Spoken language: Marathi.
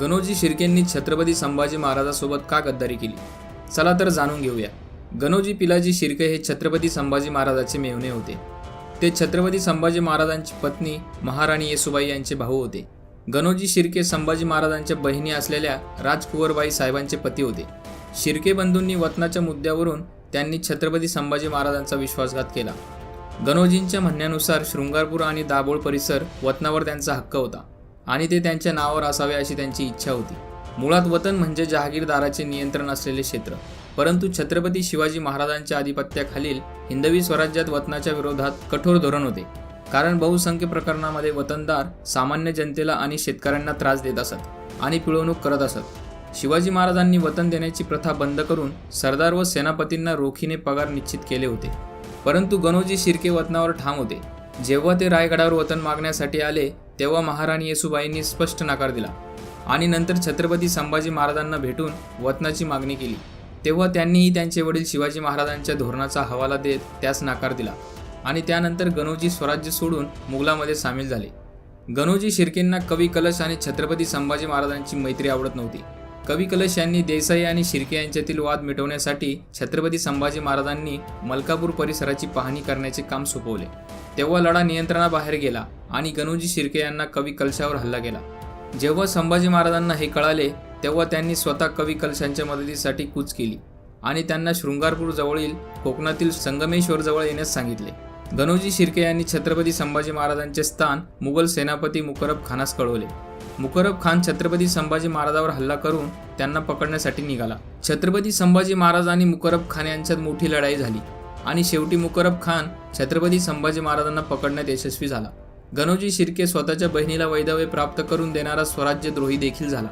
गणोजी शिर्केंनी छत्रपती संभाजी महाराजांसोबत का गद्दारी केली? चला तर जाणून घेऊया. गणोजी पिलाजी शिर्के हे छत्रपती संभाजी महाराजांचे मेवणे होते. ते छत्रपती संभाजी महाराजांची पत्नी महाराणी येसुबाई यांचे भाऊ होते. गणोजी शिर्के संभाजी महाराजांच्या बहिणी असलेल्या राजकुवरबाई साहेबांचे पती होते. शिर्के बंधूंनी वतनाच्या मुद्द्यावरून त्यांनी छत्रपती संभाजी महाराजांचा विश्वासघात केला. गणोजींच्या म्हणण्यानुसार शृंगारपूर आणि दाभोळ परिसर वतनावर त्यांचा हक्क होता. आणि ते त्यांच्या नावावर असावे अशी त्यांची इच्छा होती. मुळात वतन म्हणजे जहागीरदाराचे नियंत्रण असलेले क्षेत्र. परंतु छत्रपती शिवाजी महाराजांच्या आधिपत्याखालील हिंदवी स्वराज्यात वतनाच्या विरोधात कठोर धोरण होते. कारण बहुसंख्य प्रकरणामध्ये वतनदार सामान्य जनतेला आणि शेतकऱ्यांना त्रास देत असत आणि पिळवणूक करत असत. शिवाजी महाराजांनी वतन देण्याची प्रथा बंद करून सरदार व सेनापतींना रोखीने पगार निश्चित केले होते. परंतु गणोजी शिर्के वतनावर ठाम होते. जेव्हा ते रायगडावर वतन मागण्यासाठी आले तेव्हा महाराणी येसुबाईंनी स्पष्ट नकार दिला आणि नंतर छत्रपती संभाजी महाराजांना भेटून वतनाची मागणी केली. तेव्हा त्यांनीही त्यांचे वडील शिवाजी महाराजांच्या धोरणाचा हवाला देत त्यास नकार दिला आणि त्यानंतर गणोजी स्वराज्य सोडून मुघलामध्ये सामील झाले. गणोजी शिर्केंना कवी कलश आणि छत्रपती संभाजी महाराजांची मैत्री आवडत नव्हती. कवी कलश यांनी देसाई आणि शिर्के यांच्यातील वाद मिटवण्यासाठी छत्रपती संभाजी महाराजांनी मलकापूर परिसराची पाहणी करण्याचे काम सोपवले. तेव्हा लढा नियंत्रणाबाहेर गेला आणि गणोजी शिर्के यांना कवी कलशावर हल्ला केला. जेव्हा संभाजी महाराजांना हे कळाले तेव्हा त्यांनी स्वतः कवी कलशांच्या मदतीसाठी कूच केली आणि त्यांना शृंगारपूर जवळील कोकणातील संगमेश्वर जवळ येण्यास सांगितले. गणोजी शिर्के यांनी छत्रपती संभाजी महाराजांचे स्थान मुघल सेनापती मुकरब खानास कळवले. मुकरब खान छत्रपती संभाजी महाराजांवर हल्ला करून त्यांना पकडण्यासाठी निघाला. छत्रपती संभाजी महाराज आणि मुकरब खान यांच्यात मोठी लढाई झाली आणि शेवटी मुकरब खान छत्रपती संभाजी महाराजांना पकडण्यात यशस्वी झाला. गणोजी शिर्के स्वतःच्या बहिणीला वैधव्य प्राप्त करून देणारा स्वराज्यद्रोही देखील झाला.